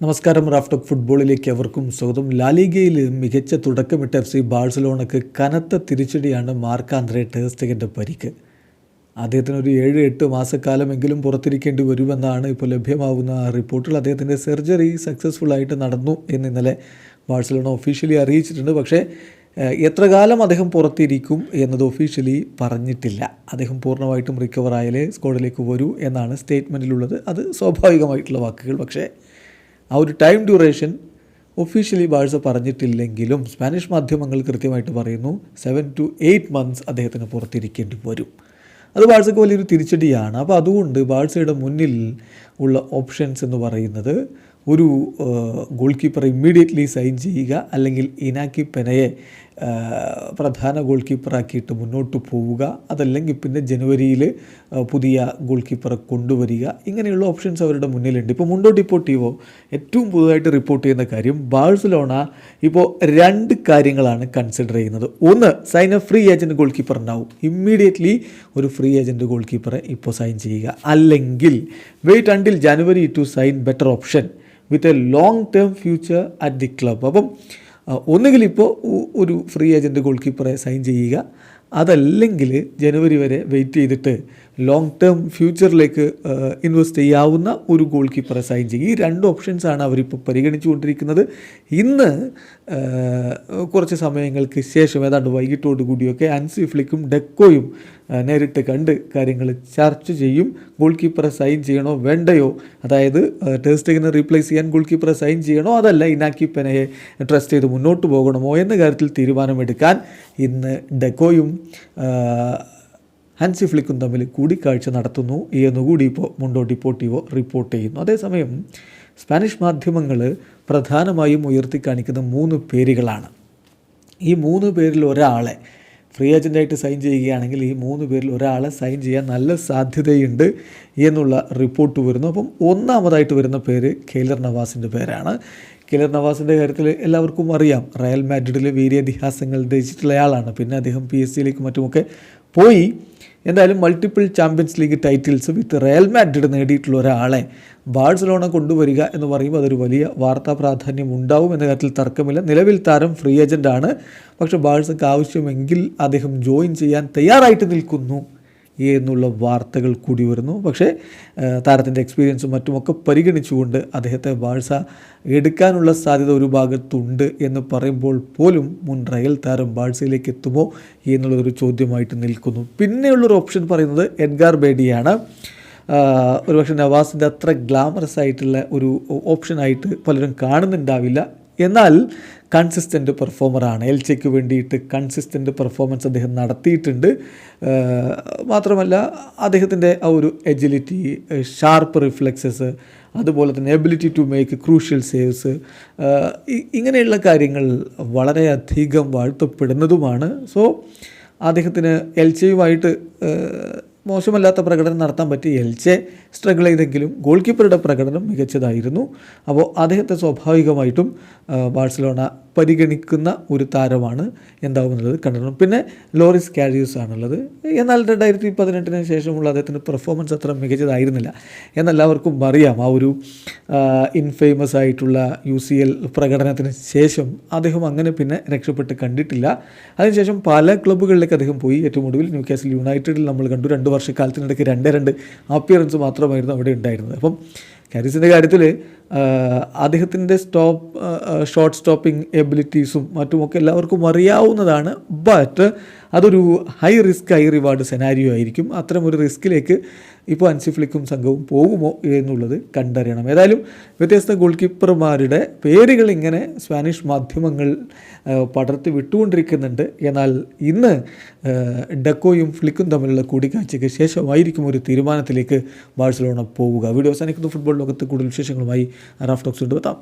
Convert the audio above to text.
നമസ്കാരം റാഫ്റ്റോക്ക് ഫുട്ബോളിലേക്ക് അവർക്കും സ്വാഗതം. ലാലിഗയിൽ മികച്ച തുടക്കമിട്ട എഫ് സി ബാഴ്സലോണക്ക് കനത്ത തിരിച്ചടിയാണ് മാർക്ക് ആന്ത്രേ ടേസ്റ്റഗന്റെ പരിക്ക്. അദ്ദേഹത്തിന് ഒരു ഏഴ് എട്ട് മാസക്കാലമെങ്കിലും പുറത്തിരിക്കേണ്ടി വരുമെന്നാണ് ഇപ്പോൾ ലഭ്യമാവുന്ന റിപ്പോർട്ടുകൾ. അദ്ദേഹത്തിന്റെ സെർജറി സക്സസ്ഫുൾ ആയിട്ട് നടന്നു എന്ന് ഇന്നലെ ബാഴ്സലോണ ഒഫീഷ്യലി അറിയിച്ചിട്ടുണ്ട്. പക്ഷേ എത്ര കാലം അദ്ദേഹം പുറത്തിരിക്കും എന്നത് ഒഫീഷ്യലി പറഞ്ഞിട്ടില്ല. അദ്ദേഹം പൂർണമായിട്ടും റിക്കവർ ആയാലേ സ്ക്വാഡിലേക്ക് വരൂ എന്നാണ് സ്റ്റേറ്റ്മെന്റിലുള്ളത് അത് സ്വാഭാവികമായിട്ടുള്ള വാക്കുകൾ. പക്ഷേ ആ ഒരു ടൈം ഡ്യൂറേഷൻ ഒഫീഷ്യലി ബാഴ്സ പറഞ്ഞിട്ടില്ലെങ്കിലും സ്പാനിഷ് മാധ്യമങ്ങൾ കൃത്യമായിട്ട് പറയുന്നു സെവൻ ടു എയ്റ്റ് മന്ത്സ് അദ്ദേഹത്തിന് പുറത്തിരിക്കേണ്ടി വരും. അത് ബാഴ്സയ്ക്ക് വലിയൊരു തിരിച്ചടിയാണ്. അപ്പോൾ അതുകൊണ്ട് ബാഴ്സയുടെ മുന്നിൽ ഉള്ള ഓപ്ഷൻസ് എന്ന് പറയുന്നത് ഒരു ഗോൾ കീപ്പർ ഇമ്മീഡിയറ്റ്ലി സൈൻ ചെയ്യുക അല്ലെങ്കിൽ ഇനാക്കി പെനയെ പ്രധാന ഗോൾ കീപ്പറാക്കിയിട്ട് മുന്നോട്ട് പോവുക. അതല്ലെങ്കിൽ പിന്നെ ജനുവരിയിൽ പുതിയ ഗോൾ കീപ്പറെ കൊണ്ടുവരിക. ഇങ്ങനെയുള്ള ഓപ്ഷൻസ് അവരുടെ മുന്നിലുണ്ട്. ഇപ്പോൾ മുണ്ടോ ഡിപ്പോട്ടീവോ ഏറ്റവും പുതുതായിട്ട് റിപ്പോർട്ട് ചെയ്യുന്ന കാര്യം ബാഴ്സലോണ ഇപ്പോൾ രണ്ട് കാര്യങ്ങളാണ് കൺസിഡർ ചെയ്യുന്നത്. ഒന്ന് sign a free agent goalkeeper ഉണ്ടാവും ഇമ്മീഡിയറ്റ്ലി ഒരു ഫ്രീ ഏജന്റ് ഗോൾ കീപ്പറെ ഇപ്പോൾ സൈൻ ചെയ്യുക. അല്ലെങ്കിൽ wait until January to sign better option with a long term future at the club അപ്പം ഒന്നുകിൽ ഇപ്പോൾ ഒരു ഫ്രീ ഏജന്റ് ഗോൾ കീപ്പറെ സൈൻ ചെയ്യുക. അതല്ലെങ്കിൽ ജനുവരി വരെ വെയിറ്റ് ചെയ്തിട്ട് ലോങ് ടേം ഫ്യൂച്ചറിലേക്ക് ഇൻവെസ്റ്റ് ചെയ്യാവുന്ന ഒരു ഗോൾ കീപ്പറെ സൈൻ ചെയ്യും ഈ രണ്ട് ഓപ്ഷൻസാണ് അവരിപ്പോൾ പരിഗണിച്ചുകൊണ്ടിരിക്കുന്നത്. ഇന്ന് കുറച്ച് സമയങ്ങൾക്ക് ശേഷം ഏതാണ്ട് വൈകിട്ടോട് കൂടിയൊക്കെ അൻസി ഫ്ലിക്കും ഡെക്കോയും നേരിട്ട് കണ്ട് കാര്യങ്ങൾ ചർച്ച ചെയ്യും. ഗോൾ കീപ്പറെ സൈൻ ചെയ്യണോ വേണ്ടയോ? അതായത് ടേസ്റ്റിങ്ങിനെ റീപ്ലേസ് ചെയ്യാൻ ഗോൾ കീപ്പറെ സൈൻ ചെയ്യണോ? അതല്ല ഇനാക്കി പെനയെ ട്രസ്റ്റ് ചെയ്ത് മുന്നോട്ട് പോകണമോ? എന്ന കാര്യത്തിൽ തീരുമാനമെടുക്കാൻ ഇന്ന് ഡെക്കോയും ഹൻസി ഫ്ലിക്കും തമ്മിൽ കൂടിക്കാഴ്ച നടത്തുന്നു എന്നുകൂടി ഇപ്പോൾ മുണ്ടോ ഡിപ്പോട്ടിവോ റിപ്പോർട്ട് ചെയ്യുന്നു. അതേസമയം സ്പാനിഷ് മാധ്യമങ്ങൾ പ്രധാനമായും ഉയർത്തി കാണിക്കുന്ന മൂന്ന് പേരുകളാണ്. ഈ മൂന്ന് പേരിൽ ഒരാളെ ഫ്രീ ഏജന്റായിട്ട് സൈൻ ചെയ്യുകയാണെങ്കിൽ ഈ മൂന്ന് പേരിൽ ഒരാളെ സൈൻ ചെയ്യാൻ നല്ല സാധ്യതയുണ്ട് എന്നുള്ള റിപ്പോർട്ട് വരുന്നു. അപ്പം ഒന്നാമതായിട്ട് വരുന്ന പേര് കെയ്ലർ നവാസിന്റെ പേരാണ്. കെയ്ലർ നവാസിന്റെ കാര്യത്തിൽ എല്ലാവർക്കും അറിയാം. റയൽ മാഡ്രിഡിൽ രചിച്ചിട്ടുള്ള രചിച്ചിട്ടുള്ളയാളാണ് പിന്നെ അദ്ദേഹം പി എസ് സിയിലേക്കും മറ്റുമൊക്കെ പോയി. എന്തായാലും multiple Champions League titles with Real Madrid നേടിയിട്ടുള്ള ഒരാളെ ബാഴ്സലോണ കൊണ്ടുവരിക എന്ന് പറയുമ്പോൾ അതൊരു വലിയ വാർത്താ പ്രാധാന്യം ഉണ്ടാവും എന്ന കാര്യത്തിൽ തർക്കമില്ല. നിലവിൽ താരം ഫ്രീ ഏജന്റ് ആണ്. പക്ഷേ ബാഴ്സക്ക് ആവശ്യമെങ്കിൽ അദ്ദേഹം ജോയിൻ ചെയ്യാൻ തയ്യാറായിട്ട് നിൽക്കുന്നു. എന്നുള്ള വാർത്തകൾ കൂടി വരുന്നു. പക്ഷേ താരത്തിന്റെ എക്സ്പീരിയൻസും മറ്റുമൊക്കെ പരിഗണിച്ചുകൊണ്ട് അദ്ദേഹത്തെ ബാഴ്സ എടുക്കാനുള്ള സാധ്യത ഒരു ഭാഗത്തുണ്ട് എന്ന് പറയുമ്പോൾ പോലും മുൻ റയൽ താരം ബാഴ്സയിലേക്ക് എത്തുമോ എന്നുള്ളതൊരു ചോദ്യമായിട്ട് നിൽക്കുന്നു. പിന്നെയുള്ളൊരു ഓപ്ഷൻ പറയുന്നത് എഡ്ഗാർ ബേഡിയാണ്. ഒരുപക്ഷെ നവാസിന്റെ അത്ര ഗ്ലാമറസ് ആയിട്ടുള്ള ഒരു ഓപ്ഷനായിട്ട് പലരും കാണുന്നുണ്ടാവില്ല. എന്നാൽ കൺസിസ്റ്റന്റ് പെർഫോമറാണ് എൽച്ചയ്ക്ക് വേണ്ടിയിട്ട് കൺസിസ്റ്റന്റ് പെർഫോമൻസ് അദ്ദേഹം നടത്തിയിട്ടുണ്ട്. മാത്രമല്ല അദ്ദേഹത്തിന്റെ ആ ഒരു എജിലിറ്റി ഷാർപ്പ് റിഫ്ലക്സസ് അതുപോലെ തന്നെ ability to make crucial saves ഇങ്ങനെയുള്ള കാര്യങ്ങൾ വളരെയധികം വാഴ്ത്തപ്പെടുന്നതുമാണ്. സോ അദ്ദേഹത്തിന് എൽച്ചയുമായിട്ട് മോശമല്ലാത്ത പ്രകടനം നടത്താൻ പറ്റി എൽച്ചെ സ്ട്രഗിൾ ചെയ്തെങ്കിലും ഗോൾ കീപ്പറുടെ പ്രകടനം മികച്ചതായിരുന്നു. അപ്പോൾ അദ്ദേഹത്തെ സ്വാഭാവികമായിട്ടും ബാഴ്സലോണ പരിഗണിക്കുന്ന ഒരു താരമാണ് എന്താവുമെന്നുള്ളത് കണ്ടിരുന്നു പിന്നെ ലോറിസ് കാരിയൂസ് ആണുള്ളത്. എന്നാൽ രണ്ടായിരത്തി പതിനെട്ടിന് ശേഷമുള്ള അദ്ദേഹത്തിന്റെ പെർഫോമൻസ് അത്ര മികച്ചതായിരുന്നില്ല. എന്നെല്ലാവർക്കും അറിയാം ആ ഒരു ഇൻഫേമസ് ആയിട്ടുള്ള യു സി എൽ പ്രകടനത്തിന് ശേഷം അദ്ദേഹം അങ്ങനെ പിന്നെ രക്ഷപ്പെട്ട് കണ്ടിട്ടില്ല. അതിനുശേഷം പല ക്ലബ്ബുകളിലേക്ക് അദ്ദേഹം പോയി. ഏറ്റവും ഒടുവിൽ ന്യൂ കാസിൽ യുണൈറ്റഡിൽ നമ്മൾ കണ്ടു. രണ്ട് വർഷക്കാലത്തിനിടയ്ക്ക് രണ്ടേ രണ്ട് അപ്പിയറൻസ് മാത്രമായിരുന്നു അവിടെ ഉണ്ടായിരുന്നത്. അപ്പം കാരിസിന്റെ കാര്യത്തിൽ അദ്ദേഹത്തിന്റെ സ്റ്റോപ്പ് ഷോർട്ട് സ്റ്റോപ്പിംഗ് എബിലിറ്റീസും മറ്റുമൊക്കെ എല്ലാവർക്കും അറിയാവുന്നതാണ്. ബട്ട് അതൊരു high risk high reward scenario ആയിരിക്കും. അത്തരം ഒരു റിസ്കിലേക്ക് ഇപ്പോൾ അൻസിഫ്ലിക്കും സംഘവും പോകുമോ എന്നുള്ളത് കണ്ടറിയണം. ഏതായാലും വ്യത്യസ്ത ഗോൾ കീപ്പർമാരുടെ പേരുകൾ ഇങ്ങനെ സ്പാനിഷ് മാധ്യമങ്ങൾ പടർത്തി വിട്ടുകൊണ്ടിരിക്കുന്നുണ്ട്. എന്നാൽ ഇന്ന് ഡക്കോയും ഫ്ലിക്കും തമ്മിലുള്ള കൂടിക്കാഴ്ചയ്ക്ക് ശേഷമായിരിക്കും ഒരു തീരുമാനത്തിലേക്ക് ബാഴ്സലോണ പോവുക. വീഡിയോ അവസാനിക്കുന്ന. ഫുട്ബോൾ ലോകത്ത് കൂടുതൽ വിശേഷങ്ങളുമായി ራፍ ዶክ በጣም